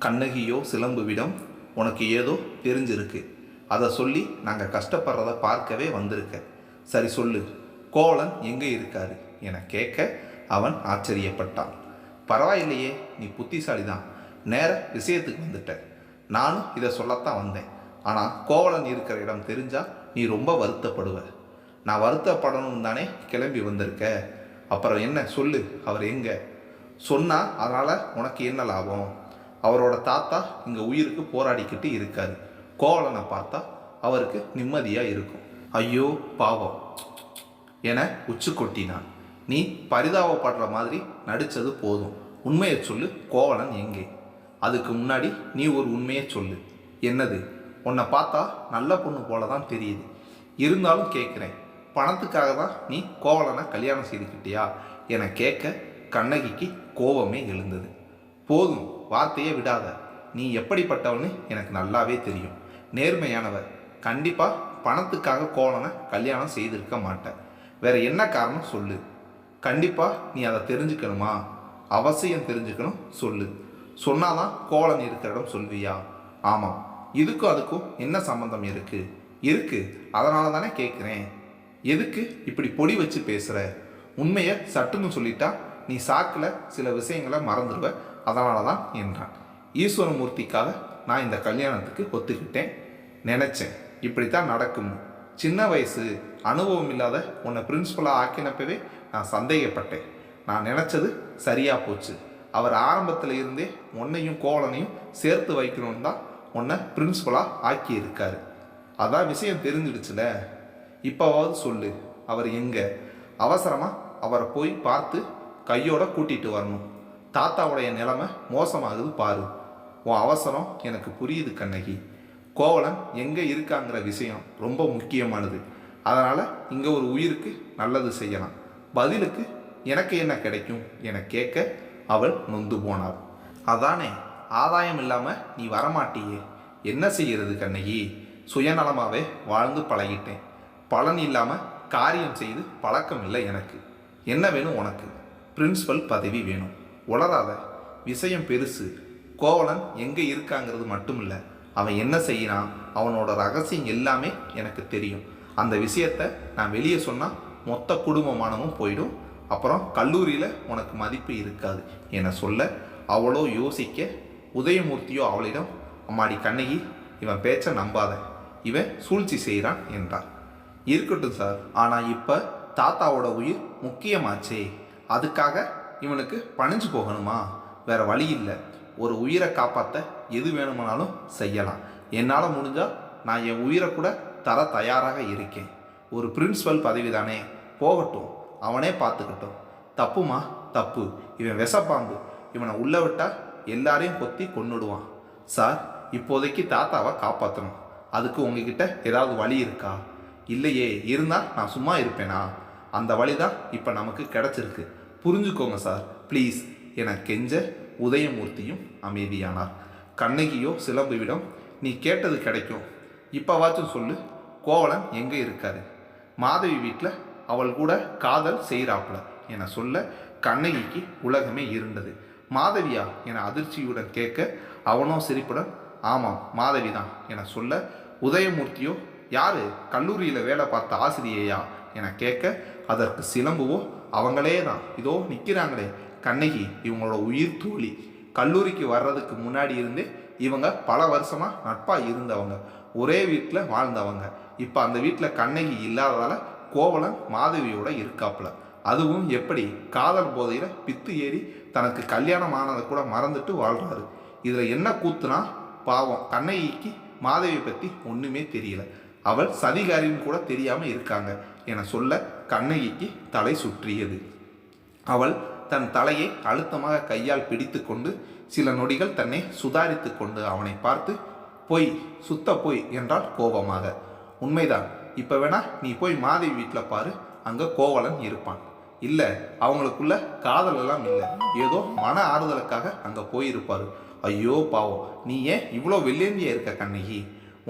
கண்ணகியோ சிலம்புவிடம் உனக்கு ஏதோ தெரிஞ்சிருக்கு. அதை சொல்லி நாங்கள் கஷ்டப்படுறத பார்க்கவே வந்திருக்க. சரி சொல்லு. கோவலன் எங்கே இருக்காரு? என கேட்க அவன் ஆச்சரியப்பட்டான். பரவாயில்லையே நீ புத்திசாலி தான் நேர விஷயத்துக்கு வந்துட்ட. நானும் இதை சொல்லத்தான் வந்தேன். ஆனால் கோவலன் இருக்கிற இடம் தெரிஞ்சால் நீ ரொம்ப வருத்தப்படுவ. நான் வருத்தப்படணும் தானே கிளம்பி வந்திருக்க? அப்புறம் என்ன? சொல்லு அவர் எங்கே? சொன்னால் அதனால் உனக்கு என்ன லாபம்? அவரோட தாத்தா இங்கே உயிருக்கு போராடிக்கிட்டு இருக்காரு. கோவலனை பார்த்தா அவருக்கு நிம்மதியாக இருக்கும். ஐயோ பாவம். என உச்சு கொட்டினான் நீ பரிதாபப்படுற மாதிரி நடித்தது போதும். உண்மையை சொல்லு கோவலன் எங்கே? அதுக்கு முன்னாடி நீ ஒரு உண்மையை சொல்லு. என்னது? உன்னை பார்த்தா நல்ல பொண்ணு போல தான் தெரியுது. இருந்தாலும் கேட்குறேன் பணத்துக்காக தான் நீ கோவலனை கல்யாணம் செய்துக்கிட்டியா? என கேட்க கண்ணகிக்கு கோபமே எழுந்தது. போதும் வார்த்தையே விடாத. நீ எப்படிப்பட்டவன்னு எனக்கு நல்லாவே தெரியும். நேர்மையானவர். கண்டிப்பாக பணத்துக்காக கோலனை கல்யாணம் செய்திருக்க மாட்டேன். வேற என்ன காரணம் சொல்லு. கண்டிப்பாக நீ அதை தெரிஞ்சுக்கணுமா? அவசியம் தெரிஞ்சுக்கணும் சொல்லு. சொன்னாதான் கோலன் இருக்கிற இடம் சொல்வியா ஆமாம். இதுக்கும் அதுக்கும் என்ன சம்பந்தம் இருக்குது இருக்குது அதனால தானே கேட்குறேன் எதுக்கு இப்படி பொடி வச்சு பேசுகிற உண்மையை சட்டுன்னு சொல்லிட்டா நீ சாக்கில் சில விஷயங்களை மறந்துடுவ. அதனால தான் என்றான் ஈஸ்வரமூர்த்திக்காக நான் இந்த கல்யாணத்துக்கு ஒத்துக்கிட்டேன். நினச்சேன். இப்படித்தான் நடக்கும்? சின்ன வயசு அனுபவம் இல்லாத உன்னை பிரின்ஸ்பலாக ஆக்கினப்பவே நான் சந்தேகப்பட்டேன். நான் நினச்சது சரியாக போச்சு. அவர் ஆரம்பத்தில் இருந்தே உன்னையும் கோவலனையும் சேர்த்து வைக்கணும்னு தான் உன்னை பிரின்ஸ்பலாக ஆக்கியிருக்கார். அதான் விஷயம் தெரிஞ்சிடுச்சுல? இப்போவாவது சொல்லு. அவர் எங்கே? அவசரமாக அவரை போய் பார்த்து கையோட கூட்டிட்டு வரணும். தாத்தாவுடைய நிலைமை மோசமாகுது பாரு. உன் அவசரம் எனக்கு புரியுது கண்ணகி. கோவலன் எங்கே இருக்காங்கிற விஷயம் ரொம்ப முக்கியமானது. அதனால் இங்கே ஒரு உயிருக்கு நல்லது செய்யலாம். பதிலுக்கு எனக்கு என்ன கிடைக்கும் என கேட்க அவள் நொந்து போனாள். அதானே ஆதாயம் இல்லாமல் நீ வரமாட்டியே. என்ன செய்கிறது கண்ணகி? சுயநலமாகவே வாழ்ந்து பழகிட்டேன். பலன் இல்லாமல் காரியம் செய்து பழக்கம் இல்லை எனக்கு. என்ன வேணும் உனக்கு? பிரின்ஸ்பல் பதவி வேணும். உளராத விஷயம் பெருசு. கோவலன் எங்கே இருக்காங்கிறது மட்டும் இல்லை அவன் என்ன செய்யறான் அவனோட ரகசியம் எல்லாமே எனக்கு தெரியும். அந்த விஷயத்த நான் வெளியே சொன்னால் மொத்த குடும்பமானவும் போயிடும். அப்புறம் கல்லூரியில் உனக்கு மதிப்பு இருக்காது. என சொல்ல அவளோ யோசிக்க உதயமூர்த்தியோ அவளிடம் அம்மாடி கண்ணகி இவன் பேச்சை நம்பாத. இவன் சூழ்ச்சி செய்கிறான் என்றார். இருக்கட்டும் சார் ஆனால் இப்போ தாத்தாவோட உயிர் முக்கியமாச்சே. அதுக்காக இவனுக்கு பணிஞ்சு போகணுமா? வேற வழி இல்லை. ஒரு உயிரை காப்பாற்ற எது வேணுமானாலும் செய்யலாம். என்னால் முடிஞ்சால் நான் என் உயிரை கூட தர தயாராக இருக்கேன். ஒரு பிரின்ஸ்பல் பதவி தானே போகட்டும். அவனே பார்த்துக்கட்டும் தப்புமா? தப்பு. இவன் விஷப்பாம்பு. இவனை உள்ளே விட்டால் எல்லாரையும் கொத்தி கொன்னுடுவான். சார் இப்போதைக்கு தாத்தாவை காப்பாற்றணும் அதுக்கு உங்ககிட்ட ஏதாவது வழி இருக்கா? இல்லையே. இருந்தால் நான் சும்மா இருப்பேனா? அந்த வழி தான் இப்போ நமக்கு கிடச்சிருக்கு. புரிஞ்சுக்கோங்க சார். ப்ளீஸ். என கெஞ்ச உதயமூர்த்தியும் அமைதியானார். கண்ணகியோ சிலம்புவிடம் நீ கேட்டது கிடைக்கும். இப்போவாச்சும் சொல்லு. கோவலன் எங்கே இருக்காரு? மாதவி வீட்டில் அவள் கூட காதல் செய்கிறாப்புல என சொல்ல கண்ணகிக்கு உலகமே இருந்தது. மாதவியா? என அதிர்ச்சியுடன் கேட்க அவனோ சிரிப்புடன் ஆமாம் மாதவி தான் என சொல்ல உதயமூர்த்தியோ யாரு? கல்லூரியில் வேலை பார்த்த ஆசிரியையா? என கேட்க அதற்கு சிலம்புவோ அவங்களே தான் இதோ நிற்கிறாங்களே கண்ணகி இவங்களோட உயிர் தோழி. கல்லூரிக்கு வர்றதுக்கு முன்னாடி இருந்தே இவங்க பல வருஷமாக நட்பாக இருந்தவங்க. ஒரே வீட்டில் வாழ்ந்தவங்க. இப்போ அந்த வீட்டில் கண்ணகி இல்லாததால் கோவலன் மாதவியோட இருக்காப்புல. அதுவும் எப்படி? காதல் போதையில் பித்து ஏறி தனக்கு கல்யாணம் ஆனதை கூட மறந்துட்டு வாழ்கிறாரு இதில் என்ன கூத்துனா பாவம். கண்ணகிக்கு மாதவி பற்றி ஒன்றுமே தெரியல. அவள் சதிகாரின்னு கூட தெரியாமல் இருக்காங்க. என சொல்ல கண்ணகிக்கு தலை சுற்றியது. அவள் தன் தலையை அழுத்தமாக கையால் பிடித்து கொண்டு சில நொடிகள் தன்னை சுதாரித்து கொண்டு அவனை பார்த்து பொய் சுத்த பொய் என்றால் கோபமாக. உண்மைதான். இப்போ வேணா நீ போய் மாதவி வீட்டில் பாரு. அங்கே கோவலன் இருப்பான். இல்லை அவங்களுக்குள்ள காதல் எல்லாம் இல்லை. ஏதோ மன ஆறுதலுக்காக அங்கே போயிருப்பார். ஐயோ பாவம். நீ ஏன் இவ்வளோ வெள்ளேந்தியா இருக்க கண்ணகி?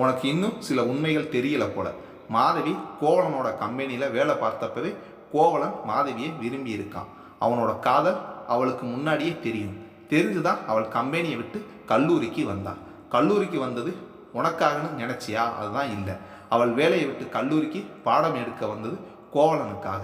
உனக்கு இன்னும் சில உண்மைகள் தெரியல போல. மாதவி கோவலனோட கம்பெனியில் வேலை பார்த்தப்பவே கோவலன் மாதவியை விரும்பி இருக்கான். அவனோட காதல் அவளுக்கு முன்னாடியே தெரியும். தெரிஞ்சுதான் அவள் கம்பெனியை விட்டு கல்லூரிக்கு வந்தாள் கல்லூரிக்கு வந்தது உனக்காகன்னு நினச்சியா? அதுதான் இல்லை. அவள் வேலையை விட்டு கல்லூரிக்கு பாடம் எடுக்க வந்தது கோவலனுக்காக.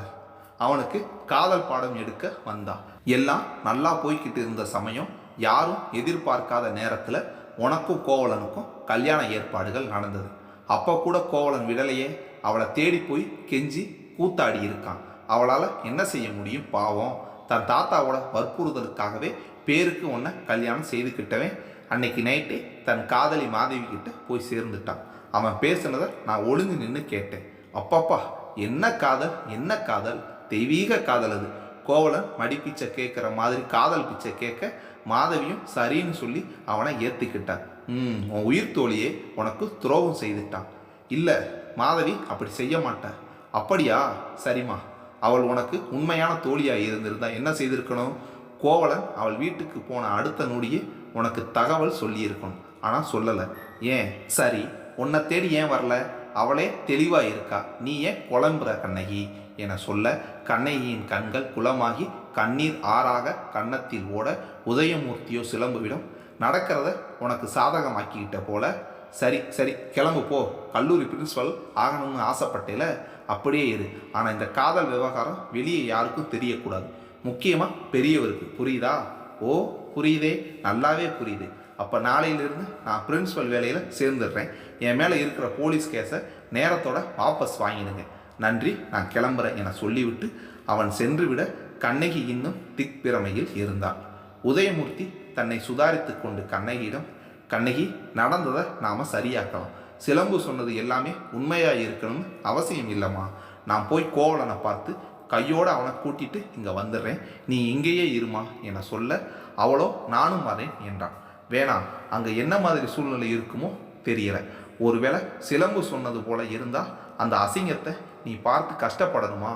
அவனுக்கு காதல் பாடம் எடுக்க வந்தான். எல்லாம் நல்லா போய்கிட்டு இருந்த சமயம் யாரும் எதிர்பார்க்காத நேரத்தில் உனக்கும் கோவலனுக்கும் கல்யாண ஏற்பாடுகள் நடந்தது. அப்போ கூட கோவலன் விடலையே. அவளை தேடி போய் கெஞ்சி கூத்தாடி இருக்கான். அவளால் என்ன செய்ய முடியும் பாவம். தன் தாத்தாவோட வற்புறுதலுக்காகவே பேருக்கு உன்னை கல்யாணம் செய்துக்கிட்டவன் அன்னைக்கு நைட்டே தன் காதலி மாதவி கிட்ட போய் சேர்ந்துட்டான். அவன் பேசுனதை நான் ஒழுங்கு நின்று கேட்டேன். அப்பப்பா என்ன காதல் என்ன காதல்? தெய்வீக காதல் அது. கோவலன் மடி பிச்சை கேட்குற மாதிரி காதல் பிச்சை கேட்க மாதவியும் சரின்னு சொல்லி அவனை ஏற்றுக்கிட்டான் உன் உயிர் தோழியே உனக்கு துரோகம் செய்துட்டான். இல்லை மாதவி அப்படி செய்ய மாட்டேன் அப்படியா சரிம்மா. அவள் உனக்கு உண்மையான தோழியாக இருந்திருந்தா என்ன செய்திருக்கணும்? கோவலன் அவள் வீட்டுக்கு போன அடுத்த நொடியே உனக்கு தகவல் சொல்லியிருக்கணும். ஆனால் சொல்லலை. ஏன்? சரி உன்னை தேடி ஏன் வரல? அவளே தெளிவாக இருக்கா. நீ ஏன் குழம்புற கண்ணகி? என சொல்ல கண்ணகியின் கண்கள் குளமாகி கண்ணீர் ஆறாக கன்னத்தில் ஓட உதயமூர்த்தியோ சிலம்புவிடம் நடக்கிறத உனக்கு சாதகமாக்கிக்கிட்ட போல சரி சரி கிளம்பு போ. கல்லூரி பிரின்ஸ்பல் ஆகணும்னு ஆசைப்பட்டேல அப்படியே இரு. ஆனால் இந்த காதல் விவகாரம் வெளியே யாருக்கும் தெரியக்கூடாது. முக்கியமாக பெரியவருக்கு. புரியுதா? ஓ புரியுதே. நல்லாவே புரியுது. அப்போ நாளையிலிருந்து நான் பிரின்ஸ்பல் வேலையில் சேர்ந்துடுறேன். என் மேலே இருக்கிற போலீஸ் கேஸை நேரத்தோட வாபஸ் வாங்கிடுங்க. நன்றி. நான் கிளம்புறேன் என சொல்லிவிட்டு அவன் சென்றுவிட கண்ணகி இன்னும் திக் பிரமையில் இருந்தான் உதயமூர்த்தி தன்னை சுதாரித்து கொண்டு கண்ணகியிடம் கண்ணகி நடந்ததை நாம் சரியாக்கலாம். சிலம்பு சொன்னது எல்லாமே உண்மையாக இருக்கணும்னு அவசியம் இல்லைம்மா. நான் போய் கோவலனை பார்த்து கையோடு அவனை கூட்டிட்டு இங்கே வந்துடுறேன். நீ இங்கேயே இருமா என சொல்ல அவளோ நானும் வரேன் என்றான். வேணாம் அங்கே என்ன மாதிரி சூழ்நிலை இருக்குமோ தெரியல. ஒருவேளை சிலம்பு சொன்னது போல இருந்தால் அந்த அசிங்கத்தை நீ பார்த்து கஷ்டப்படணுமா?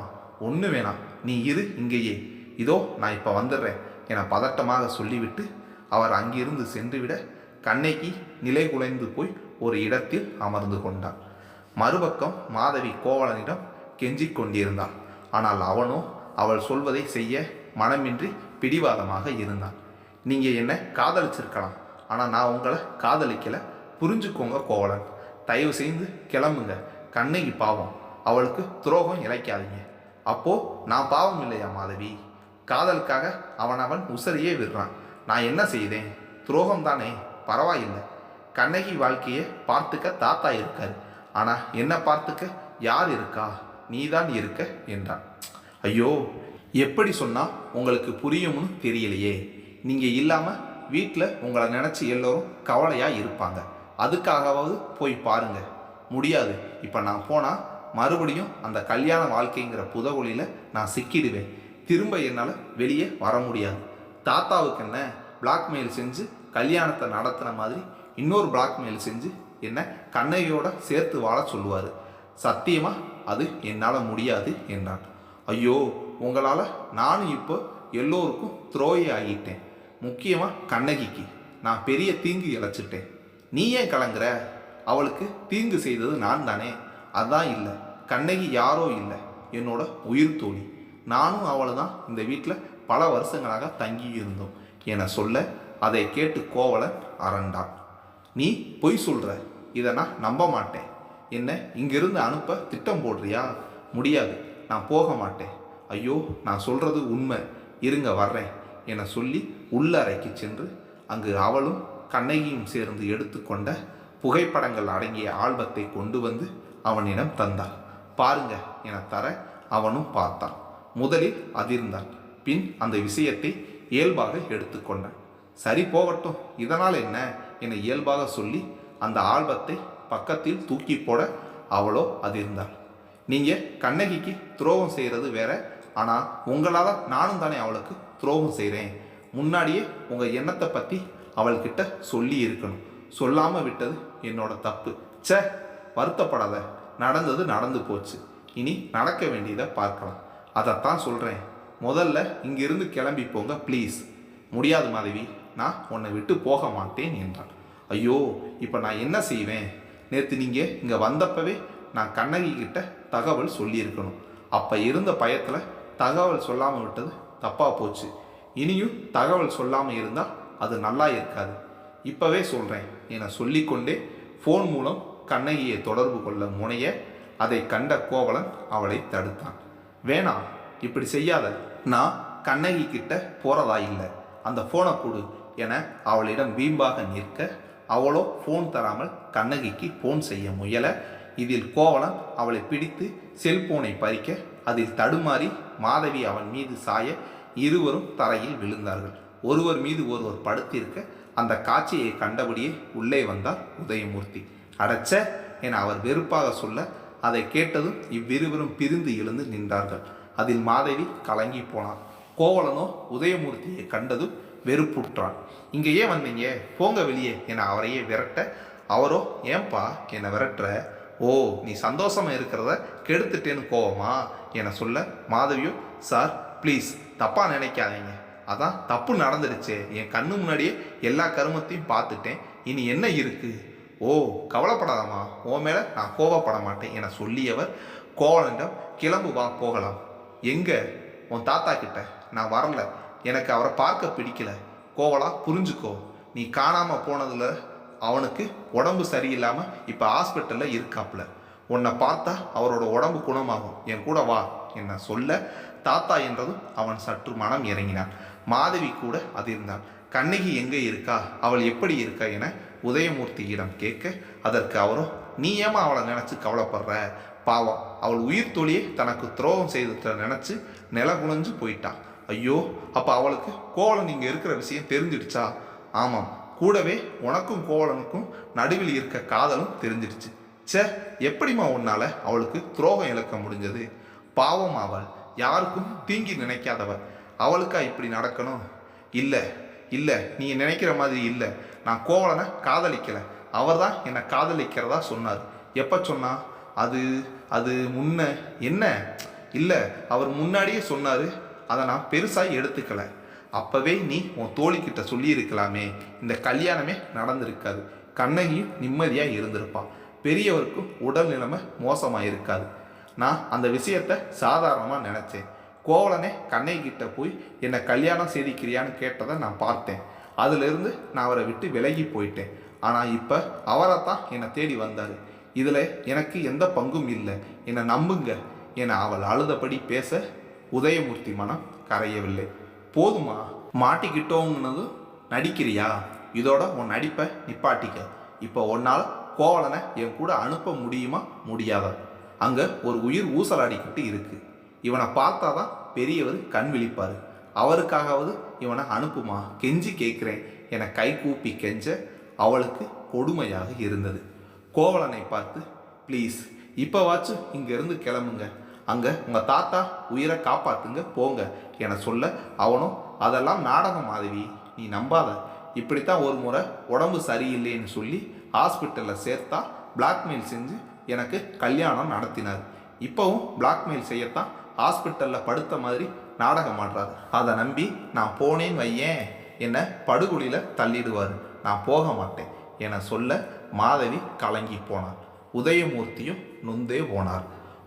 ஒன்று வேணாம். நீ இரு இங்கேயே. இதோ நான் இப்போ வந்துடுறேன் என பதட்டமாக சொல்லிவிட்டு அவர் அங்கிருந்து சென்றுவிட கண்ணகி நிலை குலைந்து போய் ஒரு இடத்தில் அமர்ந்து கொண்டான் மறுபக்கம் மாதவி கோவலனிடம் கெஞ்சிக் கொண்டிருந்தாள். ஆனால் அவனோ அவள் சொல்வதை செய்ய மனமின்றி பிடிவாதமாக இருந்தான் நீங்கள் என்ன காதலிச்சிருக்கலாம். ஆனால் நான் உங்களை காதலிக்கலை. புரிஞ்சுக்கோங்க கோவலன். தயவு செய்து கிளம்புங்க. கண்ணகி பாவம். அவளுக்கு துரோகம் இழைக்காதீங்க. அப்போ நான் பாவம் இல்லையா மாதவி? காதலுக்காக அவன் அவன் உசரியே விடுறான். நான் என்ன செய்தேன்? துரோகம் தானே? பரவாயில்லை. கண்ணகி வாழ்க்கையை பார்த்துக்க தாத்தா இருக்காரு. ஆனால் என்ன பார்த்துக்க யார் இருக்கா? நீதான் இருக்க என்றான். ஐயோ எப்படி சொன்னால் உங்களுக்கு புரியும்னு தெரியலையே. நீங்கள் இல்லாமல் வீட்டில் உங்களை நினச்சி எல்லோரும் கவலையாக இருப்பாங்க. அதுக்காகவாவது போய் பாருங்க. முடியாது. இப்போ நான் போனால் மறுபடியும் அந்த கல்யாண வாழ்க்கைங்கிற புதவொலியில் நான் சிக்கிடுவேன். திரும்ப என்னால் வெளியே வர முடியாது. தாத்தாவுக்கு என்ன பிளாக்மெயில் செஞ்சு கல்யாணத்தை நடத்துன மாதிரி இன்னொரு பிளாக்மெயில் செஞ்சு என்ன கண்ணகியோட சேர்த்து வாழ சொல்லுவார். சத்தியமாக அது என்னால் முடியாது என்றான். ஐயோ உங்களால் நானும் இப்போ எல்லோருக்கும் துரோகி ஆகிட்டேன். முக்கியமாக கண்ணகிக்கு. நான் பெரிய தீங்கு இழைச்சிட்டேன். நீ ஏன் கலங்குற? அவளுக்கு தீங்கு செய்தது நான் தானே. அதான் இல்லை. கண்ணகி யாரோ இல்லை. என்னோட உயிர் தோழி. நானும் அவளை தான் இந்த வீட்டில் பல வருஷங்களாக தங்கி இருந்தோம் என சொல்ல அதை கேட்டு கோவலன் அரண்டான். நீ பொய் சொல்ற. இதை நான் நம்ப மாட்டேன். என்ன இங்கிருந்து அனுப்ப திட்டம் போடுறியா? முடியாது. நான் போக மாட்டேன். ஐயோ நான் சொல்றது உண்மை. இருங்க வர்றேன் என சொல்லி உள்ளறைக்கு சென்று அங்கு அவளும் கண்ணகியும் சேர்ந்து எடுத்துக்கொண்ட புகைப்படங்கள் அடங்கிய ஆல்பத்தை கொண்டு வந்து அவனிடம் தந்தாள். பாருங்க என தர அவனும் பார்த்தான். முதலில் அதிர்ந்தான் பின் அந்த விஷயத்தை இயல்பாக எடுத்துக்கொண்டான். சரி போகட்டும் இதனால் என்ன? என இயல்பாக சொல்லி அந்த ஆல்பத்தை பக்கத்தில் தூக்கி போட அவளோ அதிர்ந்தாள். நீங்கள் கண்ணகிக்கு துரோகம் செய்கிறது வேற ஆனால் உங்களால் நானும் தானே அவளுக்கு துரோகம் செய்கிறேன் முன்னாடியே உங்கள் எண்ணத்தை பற்றி அவள்கிட்ட சொல்லி இருக்கணும். சொல்லாமல் விட்டது என்னோட தப்பு. சே வருத்தப்படாத. நடந்தது நடந்து போச்சு. இனி நடக்க வேண்டியதை பார்க்கலாம். அதைத்தான் சொல்கிறேன் முதல்ல இங்கிருந்து கிளம்பி போங்க ப்ளீஸ் முடியாது மாதவி நான் உன்னை விட்டு போக மாட்டேன் என்றான் ஐயோ இப்போ நான் என்ன செய்வேன்? நேற்று நீங்கள் இங்கே வந்தப்பவே நான் கண்ணகி கிட்ட தகவல் சொல்லியிருக்கணும். அப்போ இருந்த பயத்தில் தகவல் சொல்லாமல் விட்டது தப்பாக போச்சு. இனியும் தகவல் சொல்லாமல் இருந்தால் அது நல்லா இருக்காது. இப்போவே சொல்கிறேன் என சொல்லிக்கொண்டே ஃபோன் மூலம் கண்ணகியை தொடர்பு கொள்ள முனைய அதை கண்ட கோவலன் அவளை தடுத்தான். வேணாம் இப்படி செய்யாத. நான் கண்ணகி கிட்ட போகிறதா இல்லை. அந்த ஃபோனை கொடு என அவளிடம் வீம்பாக நிற்க அவளோ ஃபோன் தராமல் கண்ணகிக்கு ஃபோன் செய்ய முயல. இதில் கோவலன் அவளை பிடித்து செல்போனை பறிக்க அதில் தடுமாறி மாதவி அவன் மீது சாய இருவரும் தரையில் விழுந்தார்கள். ஒருவர் மீது ஒருவர் படுத்திருக்க அந்த காட்சியை கண்டபடியே உள்ளே வந்தார் உதயமூர்த்தி. அடச்ச! என அவர் வெறுப்பாக சொல்ல அதை கேட்டதும் இவ்விருவரும் பிரிந்து எழுந்து நின்றார்கள். அதில் மாதவி கலங்கி போனான் கோவலனோ உதயமூர்த்தியை கண்டதும் வெறுப்புற்றான் இங்கே ஏன் வந்தீங்க போங்க வெளியே என அவரையே விரட்ட அவரோ ஏன்பா என்னை விரட்டுற? ஓ நீ சந்தோஷமாக இருக்கிறத கெடுத்துட்டேன்னு கோவமா? என சொல்ல மாதவியோ சார் ப்ளீஸ் தப்பாக நினைக்காதீங்க. அதான் தப்பு நடந்துடுச்சே. என் கண்ணு முன்னாடியே எல்லா கருமத்தையும் பார்த்துட்டேன். இனி என்ன இருக்கு? ஓ கவலைப்படாதாமா உன் மேலே நான் கோவப்பட மாட்டேன் என சொல்லியவர் கோவலனிடம் கிளம்பு வா போகலாம். எங்கே? உன் தாத்தா கிட்ட. நான் வரல. எனக்கு அவரை பார்க்க பிடிக்கல. கோவலா புரிஞ்சுக்கோ. நீ காணாமல் போனதில் அவனுக்கு உடம்பு சரியில்லாமல் இப்போ ஹாஸ்பிட்டலில் இருக்காப்புல உன்னை பார்த்தா அவரோட உடம்பு குணமாகும். என் கூட வா. என்ன சொல்ல? தாத்தா என்றதும் அவன் சற்று மனம் இறங்கினான். மாதவி கூட அதிர்ந்தான். கண்ணகி எங்கே இருக்கா? அவள் எப்படி இருக்கா என உதயமூர்த்தியிடம் கேட்க அதற்கு அவரும் நீ ஏமா அவளை நினச்சி கவலைப்படுற? பாவம். அவள் உயிர் தொழியை தனக்கு துரோகம் செய்தத நினச்சி நில குலைஞ்சு போயிட்டான் ஐயோ அப்போ அவளுக்கு கோவலன் நீங்கள் இருக்கிற விஷயம் தெரிஞ்சிடுச்சா? ஆமாம் கூடவே உனக்கும் கோவலனுக்கும் நடுவில் இருக்க காதலும் தெரிஞ்சிடுச்சு. ச்சே எப்படிம்மா உன்னால் அவளுக்கு துரோகம் இழக்க முடிஞ்சது? பாவம் அவள் யாருக்கும் தீங்கி நினைக்காதவள். அவளுக்கா இப்படி நடக்கணும்? இல்லை இல்லை நீ நினைக்கிற மாதிரி இல்லை. நான் கோவலனை காதலிக்கலை. அவர் தான் என்னை காதலிக்கிறதா சொன்னார். எப்போ சொன்னால் அது அது முன்ன என்ன? இல்லை அவர் முன்னாடியே சொன்னார். அதை நான் பெருசாக எடுத்துக்கல. அப்பவே நீ உன் தோழிக்கிட்ட சொல்லியிருக்கலாமே. இந்த கல்யாணமே நடந்திருக்காது. கண்ணகியும் நிம்மதியாக இருந்திருப்பான் பெரியவருக்கும் உடல் நிலைமை மோசமாக இருக்காது நான் அந்த விஷயத்த சாதாரணமாக நினச்சேன். கோவலனே கண்ணகிக்கிட்ட போய் என்னை கல்யாணம் செய்திக்கிறியான்னு கேட்டதை நான் பார்த்தேன். அதிலிருந்து நான் அவரை விட்டு விலகி போயிட்டேன். ஆனால் இப்போ அவரை தான் என்னை தேடி வந்தார். இதில் எனக்கு எந்த பங்கும் இல்லை. என்னை நம்புங்க. என அவள் அழுதபடி பேச உதயமூர்த்தி மனம் கரையவில்லை. போதுமா? மாட்டிக்கிட்டோங்னது நடிக்கிறியா? இதோட உன் நடிப்பை நிப்பாட்டிக்க. இப்போ உன்னால் கோவலனை என் கூட அனுப்ப முடியுமா? முடியாதா? அங்கே ஒரு உயிர் ஊசலாடிக்கிட்டு இருக்கு. இவனை பார்த்தா தான் பெரியவர் கண் விழிப்பார். அவருக்காகவது இவனை அனுப்புமா? கெஞ்சி கேட்குறேன். என கை கூப்பி கெஞ்ச அவளுக்கு கொடுமையாக இருந்தது. கோவலனை பார்த்து ப்ளீஸ் இப்போவாச்சும் இங்கேருந்து கிளம்புங்க. அங்கே உங்கள் தாத்தா உயிரை காப்பாற்றுங்க போங்க. என சொல்ல அவனும் அதெல்லாம் நாடகம் மாதவி. நீ நம்பாத. இப்படித்தான் ஒரு முறை உடம்பு சரியில்லைன்னு சொல்லி ஹாஸ்பிட்டலில் சேர்த்தா பிளாக்மெயில் செஞ்சு எனக்கு கல்யாணம் நடத்தினார். இப்போவும் பிளாக்மெயில் செய்யத்தான் ஹாஸ்பிட்டலில் படுத்த மாதிரி நாடகம் ஆடுறார். அதை நம்பி நான் போனேன்னு வையேன். என்னை படுகொலியில் தள்ளிடுவார். நான் போக மாட்டேன். என சொல்ல மாதவி கலங்கி போனார். உதயமூர்த்தியும் நொந்தே போனார்.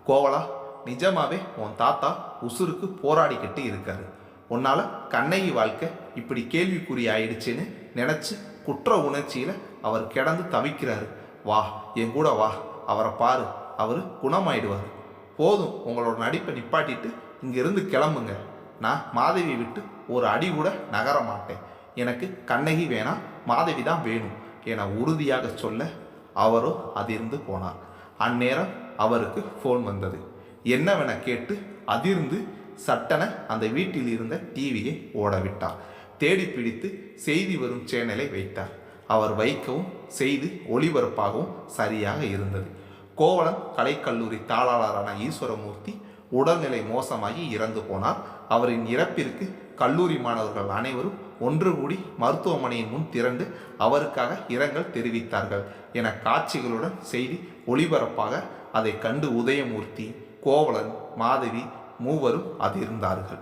கோவலா நிஜமாவே உன் தாத்தா உசுருக்கு போராடிக்கிட்டு இருக்காரு. உன்னால் கண்ணகி வாழ்க்கை இப்படி கேள்விக்குறி ஆயிடுச்சுன்னு நினச்சி குற்ற உணர்ச்சியில் அவர் கிடந்து தவிக்கிறாரு. வா என் கூட வா. அவரை பாரு. அவர் குணமாயிடுவார். போதும் உங்களோட நடிப்பை நிப்பாட்டிட்டு இங்கிருந்து கிளம்புங்க. நான் மாதவி விட்டு ஒரு அடி கூட நகர மாட்டேன். எனக்கு கண்ணகி வேணாம் மாதவி தான் வேணும். என உறுதியாக சொல்ல அவரோ அதிர்ந்து போனார். அந்நேரம் அவருக்கு ஃபோன் வந்தது. என்னவென கேட்டு அதிர்ந்து சட்டென அந்த வீட்டில் இருந்த டிவியை ஓட விட்டார் தேடி பிடித்து செய்தி வரும் சேனலை வைத்தார். அவர் வைக்கவும் செய்தி ஒளிபரப்பாகவும் சரியாக இருந்தது. கோவளம் கலைக்கல்லூரி தாளாளரான ஈஸ்வரமூர்த்தி உடல்நிலை மோசமாகி இறந்து போனார். அவரின் இறப்பிற்கு கல்லூரி மாணவர்கள் அனைவரும் ஒன்று கூடி மருத்துவமனையின் முன் திரண்டு அவருக்காக இரங்கல் தெரிவித்தார்கள். என காட்சிகளுடன் செய்தி ஒளிபரப்பாக அதை கண்டு உதயமூர்த்தி கோவலன் மாதவி மூவரும் அதிர்ந்தார்கள்.